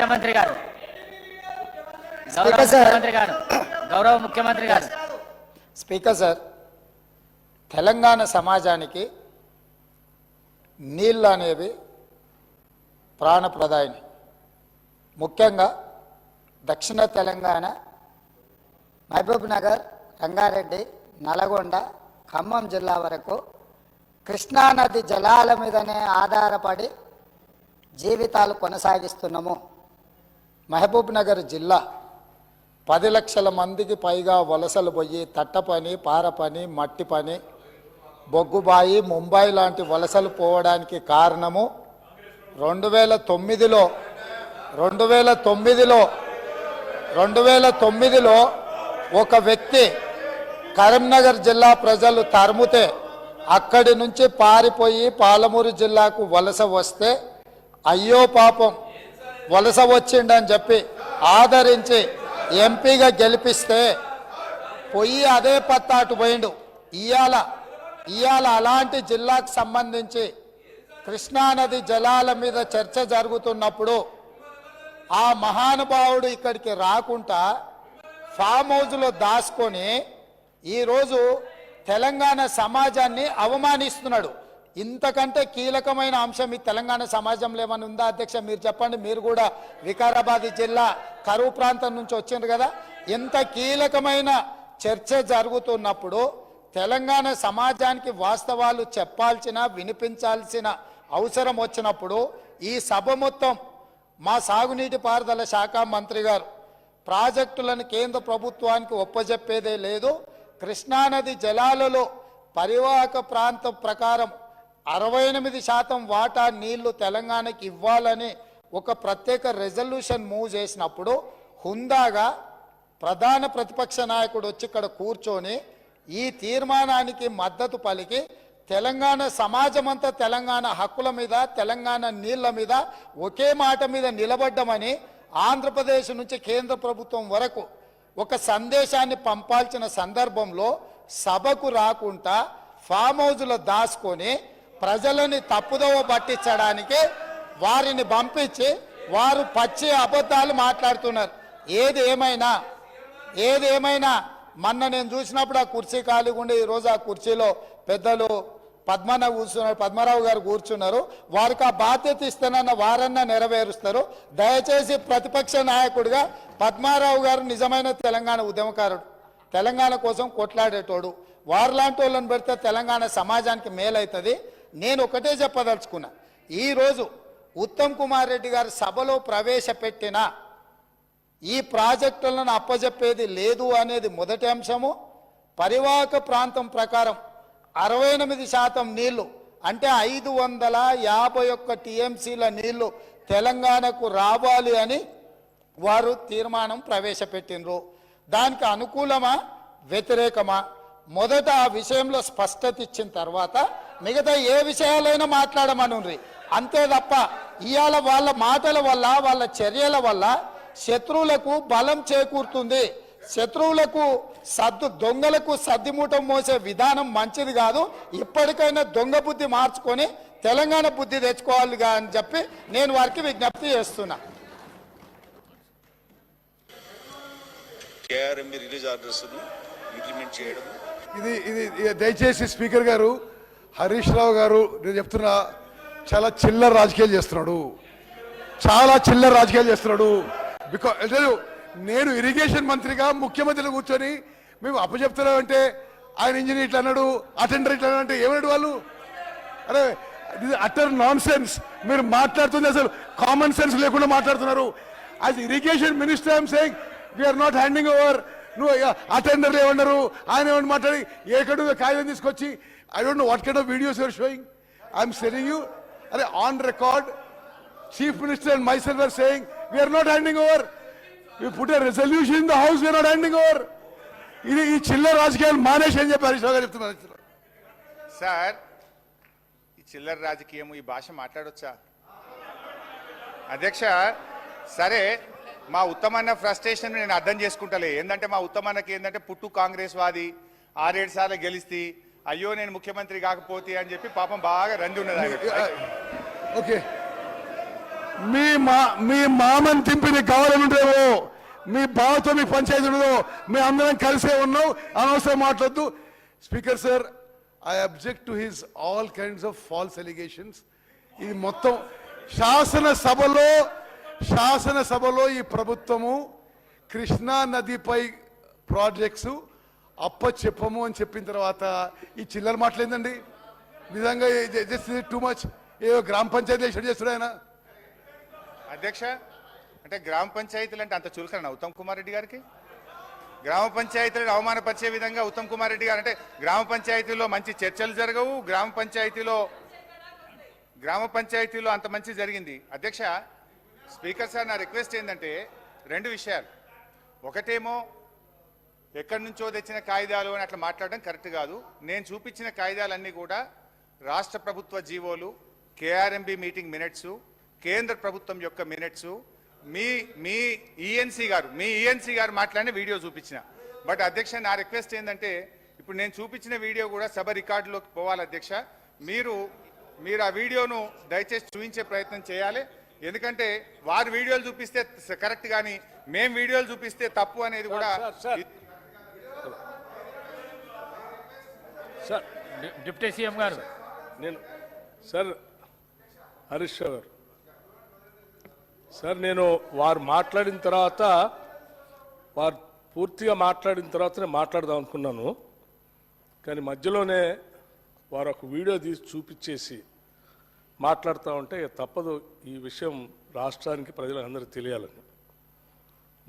ముఖ్యమంత్రి గారు. గౌరవ స్పీకర్ సార్. ముఖ్యమంత్రి గారు. గౌరవ ముఖ్యమంత్రి గారు. స్పీకర్ సార్ తెలంగాణ సమాజానికి నీళ్ళు అనేవి ప్రాణప్రదాయిని. ముఖ్యంగా దక్షిణ తెలంగాణ మహబూబ్ నగర్ రంగారెడ్డి నల్గొండ ఖమ్మం జిల్లా వరకు కృష్ణానది జలాల మీదనే ఆధారపడి జీవితాలు కొనసాగిస్తున్నాము. మహబూబ్ నగర్ జిల్లా పది లక్షల మందికి పైగా వలసలు పోయి తట్ట పని పార పని మట్టి పని బొగ్గుబాయి ముంబై లాంటి వలసలు పోవడానికి కారణము రెండు వేల తొమ్మిదిలో రెండు వేల తొమ్మిదిలో రెండు వేల తొమ్మిదిలో ఒక వ్యక్తి కరీంనగర్ జిల్లా ప్రజలు తరుముతే అక్కడి నుంచి పారిపోయి పాలమూరు జిల్లాకు వలస వస్తే అయ్యో పాపం వలస వచ్చిండని చెప్పి ఆదరించి ఎంపీగా గెలిపిస్తే పొయ్యి అదే పత్తాటు పోయిండు. ఇయాల ఇయాల అలాంటి జిల్లాకు సంబంధించి కృష్ణానది జలాల మీద చర్చ జరుగుతున్నప్పుడు ఆ మహానుభావుడు ఇక్కడికి రాకుండా ఫామ్ హౌస్లో దాచుకొని ఈరోజు తెలంగాణ సమాజాన్ని అవమానిస్తున్నాడు. ఇంతకంటే కీలకమైన అంశం ఈ తెలంగాణ సమాజంలో ఏమైనా ఉందా అధ్యక్ష? మీరు చెప్పండి. మీరు కూడా వికారాబాద్ జిల్లా కరువు ప్రాంతం నుంచి వచ్చిండ్రు కదా. ఇంత కీలకమైన చర్చ జరుగుతున్నప్పుడు తెలంగాణ సమాజానికి వాస్తవాలు చెప్పాల్సిన వినిపించాల్సిన అవసరం వచ్చినప్పుడు ఈ సభ మొత్తం మా సాగునీటి పారుదల శాఖ మంత్రి గారు ప్రాజెక్టులను కేంద్ర ప్రభుత్వానికి ఒప్పజెప్పేదే లేదు. కృష్ణానది జలాలలో పరివాహక ప్రాంతం ప్రకారం అరవై ఎనిమిది శాతం వాటా నీళ్ళు తెలంగాణకి ఇవ్వాలని ఒక ప్రత్యేక రెజల్యూషన్ మూవ్ చేసినప్పుడు హుందాగా ప్రధాన ప్రతిపక్ష నాయకుడు వచ్చి ఇక్కడ కూర్చొని ఈ తీర్మానానికి మద్దతు పలికి తెలంగాణ సమాజమంతా తెలంగాణ హక్కుల మీద తెలంగాణ నీళ్ళ మీద ఒకే మాట మీద నిలబడ్డమని ఆంధ్రప్రదేశ్ నుంచి కేంద్ర ప్రభుత్వం వరకు ఒక సందేశాన్ని పంపాల్సిన సందర్భంలో సభకు రాకుండా ఫామ్ హౌజ్లో దాచుకొని ప్రజలని తప్పుదోవ పట్టించడానికి వారిని పంపించి వారు పచ్చి అబద్ధాలు మాట్లాడుతున్నారు. ఏది ఏమైనా ఏది ఏమైనా మొన్న నేను చూసినప్పుడు ఆ కుర్చీ ఖాళీగా ఉండి ఈరోజు ఆ కుర్చీలో పెద్దలు పద్మన కూర్చున్నారు పద్మరావు గారు కూర్చున్నారు. వారికి ఆ బాధ్యత ఇస్తానన్న వారన్నా నెరవేరుస్తారు. దయచేసి ప్రతిపక్ష నాయకుడిగా పద్మారావు గారు నిజమైన తెలంగాణ ఉద్యమకారుడు. తెలంగాణ కోసం కొట్లాడేటోడు. వారిలాంటి వాళ్ళని పెడితే తెలంగాణ సమాజానికి మేలవుతుంది నేను ఒకటే చెప్పదలుచుకున్నా. ఈరోజు ఉత్తమ్ కుమార్ రెడ్డి గారు సభలో ప్రవేశపెట్టిన ఈ ప్రాజెక్టులను అప్పజెప్పేది లేదు అనేది మొదటి అంశము. పరివాహక ప్రాంతం ప్రకారం అరవై ఎనిమిది శాతం నీళ్ళు అంటే ఐదు వందల యాభై ఒక్క టీఎంసీల నీళ్ళు తెలంగాణకు రావాలి అని వారు తీర్మానం ప్రవేశపెట్టినరు దానికి అనుకూలమా? వ్యతిరేకమా? మొదట ఆ విషయంలో స్పష్టత ఇచ్చిన తర్వాత మిగతా ఏ విషయాలైనా మాట్లాడమనుండ్రి. అంతే తప్ప ఇవాళ వాళ్ళ మాటల వల్ల వాళ్ళ చర్యల వల్ల శత్రువులకు బలం చేకూరుతుంది. శత్రువులకు సద్దు దొంగలకు సద్దిమూటం మోసే విధానం మంచిది కాదు. ఇప్పటికైనా దొంగ బుద్ధి మార్చుకొని తెలంగాణ బుద్ధి తెచ్చుకోవాలిగా అని చెప్పి నేను వారికి విజ్ఞప్తి చేస్తున్నా. కేఆర్ఎంబి రిలీజ్ ఆర్డర్స్ ఇంప్లిమెంట్ చేయడం. ఇది ఇది ఇది దయచేసి స్పీకర్ గారు హరీష్ రావు గారు నేను చెప్తున్నా చాలా చిల్లర రాజకీయాలు చేస్తున్నాడు. చాలా చిల్లర రాజకీయాలు చేస్తున్నాడు. బికాజ్ నేను ఇరిగేషన్ మంత్రిగా ముఖ్యమంత్రిలో కూర్చొని మేము అప్పచెప్తున్నామంటే ఆయన ఇంజనీర్ ఇట్లా అన్నాడు అటెండర్ ఇట్లా అంటే ఏమన్నాడు వాళ్ళు? అరే ఇది అటర్ నాన్ సెన్స్ మీరు మాట్లాడుతుంది అసలు కామన్ సెన్స్ లేకుండా మాట్లాడుతున్నారు. As irrigation minister I'm saying we're not handing over నువ్వు అటెండర్లు ఏమన్నారు ఆయన ఏమన్నా మాట్లాడి ఏకడు కాగితం తీసుకొచ్చి I don't know what kind of videos you're showing I'm telling you అరే on record chief minister and myself are saying we're not handing over you put a resolution in the house we're not handing over ఇది ఈ చిల్లర రాజకీయాలు మానేసి అని చెప్పి హరీష్ గారు చెప్తున్నారు. సార్ ఈ చిల్లర రాజకీయం ఈ భాష మాట్లాడొచ్చా? అధ్యక్ష సరే మా ఉత్తమన్న ఫ్రస్ట్రేషన్ నేను అర్థం చేసుకుంటలే. ఏంటంటే మా ఉత్తమన్నకి ఏంటంటే పుట్టు కాంగ్రెస్ వాది ఆరేడు సార్లు గెలిస్తే అయ్యో నేను ముఖ్యమంత్రి కాకపోతే అని చెప్పి పాపం బాగా రంది ఉన్నది ఓకే. మీ మా మీ మామని తింపిన గవర్నమెంట్ ఏమో మీ బావతో మీ పంచాయతీ ఉండదు మీ అందరం కలిసే ఉన్నాం అనవసరం మాట్లాడద్దు. Speaker sir I object to his all kinds of false allegations ఇది మొత్తం శాసనసభలో శాసనసభలో ఈ ప్రభుత్వము కృష్ణా నదిపై ప్రాజెక్ట్స్ అప్ప చెప్పము అని చెప్పిన తర్వాత ఈ చిల్లర మాట్లాడిందండి నిజంగా టూ మచ్ ఏదో గ్రామ పంచాయతీ షెడ్ చేస్తున్నాడు ఆయన. అధ్యక్ష అంటే గ్రామ పంచాయతీలు అంటే అంత చులకన ఉత్తమ్ కుమార్ రెడ్డి గారికి? గ్రామ పంచాయతీలను అవమానపరిచే విధంగా ఉత్తమ్ కుమార్ రెడ్డి గారు అంటే గ్రామ పంచాయతీలో మంచి చర్చలు జరగవు గ్రామ పంచాయతీలో గ్రామ పంచాయతీలో అంత మంచి జరిగింది. అధ్యక్ష స్పీకర్ సార్ నా రిక్వెస్ట్ ఏంటంటే రెండు విషయాలు. ఒకటేమో ఎక్కడి నుంచో తెచ్చిన కాగితాలు అని అట్లా మాట్లాడడం కరెక్ట్ కాదు. నేను చూపించిన కాగితాలన్నీ కూడా రాష్ట్ర ప్రభుత్వ జీవోలు కేఆర్ఎంబి మీటింగ్ మినిట్స్ కేంద్ర ప్రభుత్వం యొక్క మినిట్స్ మీ మీ ఈఎన్సీ గారు మీ ఈఎన్సీ గారు మాట్లాడిన వీడియో చూపించిన. బట్ అధ్యక్ష నా రిక్వెస్ట్ ఏంటంటే ఇప్పుడు నేను చూపించిన వీడియో కూడా సభ రికార్డులోకి పోవాలి అధ్యక్ష. మీరు మీరు ఆ వీడియోను దయచేసి చూపించే ప్రయత్నం చేయాలి. ఎందుకంటే వారు వీడియోలు చూపిస్తే కరెక్ట్ కానీ మేం వీడియోలు చూపిస్తే తప్పు అనేది కూడా సార్ డిప్యూటీ సీఎం గారు. నేను సార్ హరీష్ గారు. సార్ నేను వారు మాట్లాడిన తర్వాత వారు పూర్తిగా మాట్లాడిన తర్వాతనే మాట్లాడదాం అనుకున్నాను. కానీ మధ్యలోనే వారు ఒక వీడియో తీసి చూపించేసి మాట్లాడుతూ ఉంటే తప్పదు ఈ విషయం రాష్ట్రానికి ప్రజలందరికీ తెలియాలని.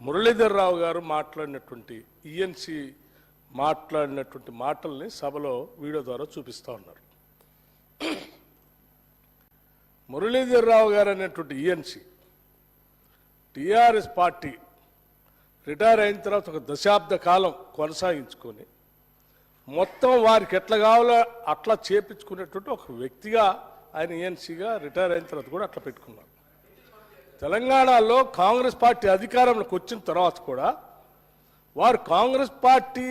మురళీధర్ రావు గారు మాట్లాడినటువంటి ఈఎన్సీ మాట్లాడినటువంటి మాటల్ని సభలో వీడియో ద్వారా చూపిస్తూ ఉన్నారు. మురళీధర్రావు గారు అనేటువంటి ఈఎన్సి టీఆర్ఎస్ పార్టీ రిటైర్ అయిన తర్వాత ఒక దశాబ్ద కాలం కొనసాగించుకొని మొత్తం వారికి ఎట్లా కావాలో అట్లా చేపించుకునేటువంటి ఒక వ్యక్తిగా ఆయన ఈఎన్సీగా రిటైర్ అయిన తర్వాత కూడా అట్లా పెట్టుకున్నారు. తెలంగాణలో కాంగ్రెస్ పార్టీ అధికారంలోకి వచ్చిన తర్వాత కూడా వారు కాంగ్రెస్ పార్టీ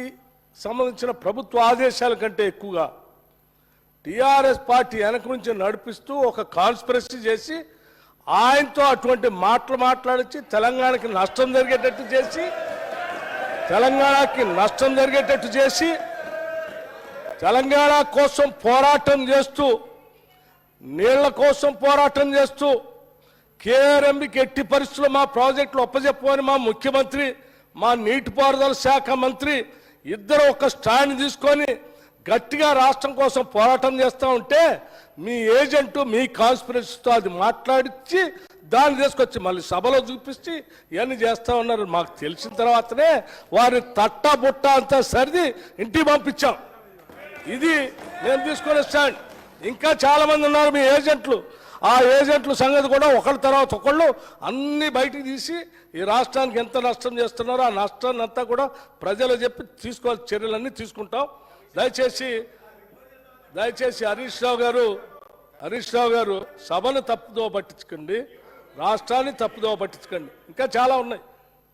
సంబంధించిన ప్రభుత్వ ఆదేశాల కంటే ఎక్కువగా టిఆర్ఎస్ పార్టీ వెనక నుంచి నడిపిస్తూ ఒక కాన్స్పిరసీ చేసి ఆయనతో అటువంటి మాటలు మాట్లాడించి తెలంగాణకి నష్టం జరిగేటట్టు చేసి తెలంగాణకి నష్టం జరిగేటట్టు చేసి తెలంగాణ కోసం పోరాటం చేస్తూ నీళ్ళ కోసం పోరాటం చేస్తూ కేఆర్ఎంబికి ఎట్టి పరిస్థితుల్లో మా ప్రాజెక్టులు ఒప్పజెప్పమని మా ముఖ్యమంత్రి మా నీటిపారుదల శాఖ మంత్రి ఇద్దరు ఒక స్టాండ్ తీసుకొని గట్టిగా రాష్ట్రం కోసం పోరాటం చేస్తూ ఉంటే మీ ఏజెంటు మీ కాన్స్పిరసీతో అది మాట్లాడించి దాన్ని తీసుకొచ్చి మళ్ళీ సభలో చూపించి ఇవన్నీ చేస్తూ ఉన్నారు. మాకు తెలిసిన తర్వాతనే వారిని తట్ట బుట్ట అంతా సరిది ఇంటికి పంపించాం. ఇది నేను తీసుకునే స్టాండ్. ఇంకా చాలామంది ఉన్నారు మీ ఏజెంట్లు. ఆ ఏజెంట్ల సంగతి కూడా ఒకళ్ళ తర్వాత ఒకళ్ళు అన్ని బయటికి తీసి ఈ రాష్ట్రానికి ఎంత నష్టం చేస్తున్నారో ఆ నష్టాన్ని అంతా కూడా ప్రజలు చెప్పి తీసుకోవాల్సిన చర్యలన్నీ తీసుకుంటాం. దయచేసి దయచేసి హరీష్ రావు గారు హరీష్ రావు గారు సభను తప్పుదో పట్టించుకోండి రాష్ట్రాన్ని తప్పుదో పట్టించుకోండి. ఇంకా చాలా ఉన్నాయి.